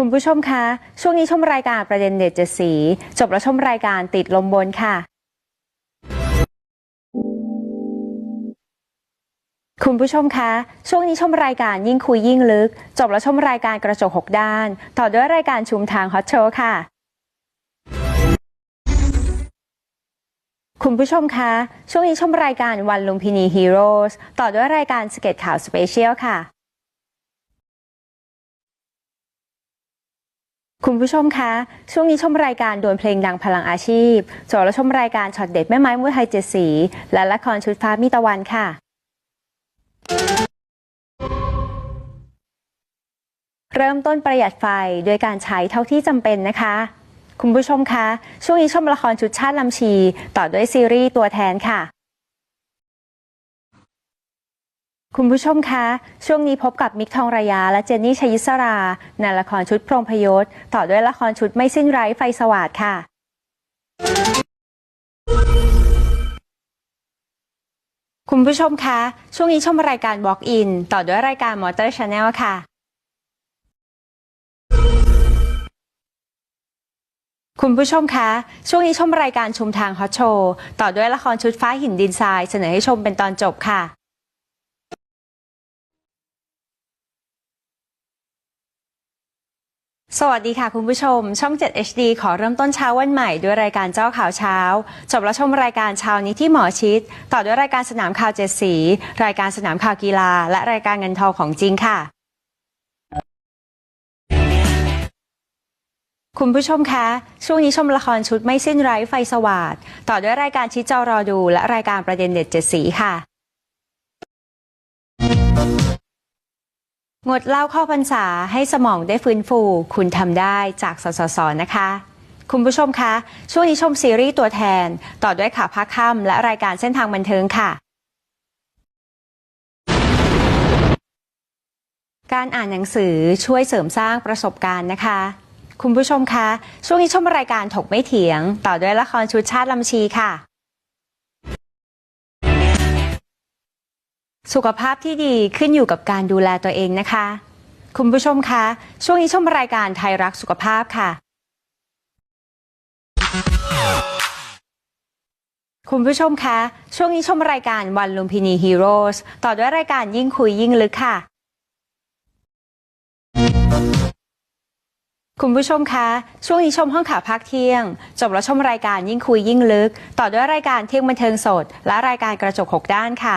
คุณผู้ชมคะ ช่วงนี้ชมรายการประเด็นเด็ดเจ็ดสี จบแล้วชมรายการติดลมบนค่ะ คุณผู้ชมคะ ช่วงนี้ชมรายการยิ่งคุยยิ่งลึก จบแล้วชมรายการกระจกหกด้าน ต่อด้วยรายการชุมทางฮอตโชว์ค่ะคุณผู้ชมคะ ช่วงนี้ชมรายการวันลุมพินีฮีโร่ต่อด้วยรายการสเก็ตข่าวสเปเชียลค่ะ คุณผู้ชมคะ ช่วงนี้ชมรายการดวลเพลงดังพลังอาชีพจบแล้วชมรายการช็อตเด็ดแม่ไม้มวยไทยเจสี และละครชุดฟ้ามีตะวันค่ะ เริ่มต้นประหยัดไฟโดยการใช้เท่าที่จำเป็นนะคะ คุณผู้ชมคะ ช่วงนี้ชมละครชุดชาติลำชี ต่อด้วยซีรีส์ตัวแทนค่ะ คุณผู้ชมคะ ช่วงนี้พบกับมิกทองระยา และเจนนี่ชยิสราในละครชุดพรมพยศ ต่อด้วยละครชุดไม่สิ้นไร้ไฟสวัสดค่ะ คุณผู้ชมคะ ช่วงนี้ชมรายการ Walk In ต่อด้วยรายการ Motor Channel ค่ะ คุณผู้ชมคะ ช่วงนี้ชมรายการชุมทางฮอตโชว์ต่อด้วยละครชุดฟ้าหินดินทรายเสนอให้ชมเป็นตอนจบค่ะ สวัสดีค่ะ คุณผู้ชม ช่อง 7 HD ขอเริ่มต้นเช้าวันใหม่ด้วยรายการเจ้าข่าวเช้า จบแล้วชมรายการเช้านี้ที่หมอชิด ต่อด้วยรายการสนามข่าวเจ็ดสี รายการสนามข่าวกีฬา และรายการเงินทองของจริงค่ะ คุณผู้ชมคะ ช่วงนี้ชมละครชุดไม่สิ้นไร้ไฟสวาดต่อด้วยรายการชิดจอรอดู และรายการประเด็นเด็ดเจ็ดสีค่ะ งดเหล้าเข้าพรรษาให้สมองได้ฟื้นฟู คุณทำได้จากสสสนะคะ คุณผู้ชมคะ ช่วงนี้ชมซีรีส์ตัวแทน ต่อด้วยข่าวภาคค่ำและรายการเส้นทางบันเทิงค่ะ การอ่านหนังสือช่วยเสริมสร้างประสบการณ์นะคะ คุณผู้ชมคะ ช่วงนี้ชมรายการถกไม่เถียง ต่อด้วยละครชุดชาติลำชีค่ะ สุขภาพที่ดีขึ้นอยู่กับการดูแลตัวเองนะคะ คุณผู้ชมคะ ช่วงนี้ชมรายการไทยรักสุขภาพค่ะ คุณผู้ชมคะ ช่วงนี้ชมรายการวันลุมพินีฮีโร่ต่อด้วยรายการยิ่งคุยยิ่งลึกค่ะ คุณผู้ชมคะ ช่วงนี้ชมห้องข่าวภาคเที่ยง จบแล้วชมรายการยิ่งคุยยิ่งลึก ต่อด้วยรายการเที่ยงบันเทิงสด และรายการกระจกหกด้านค่ะ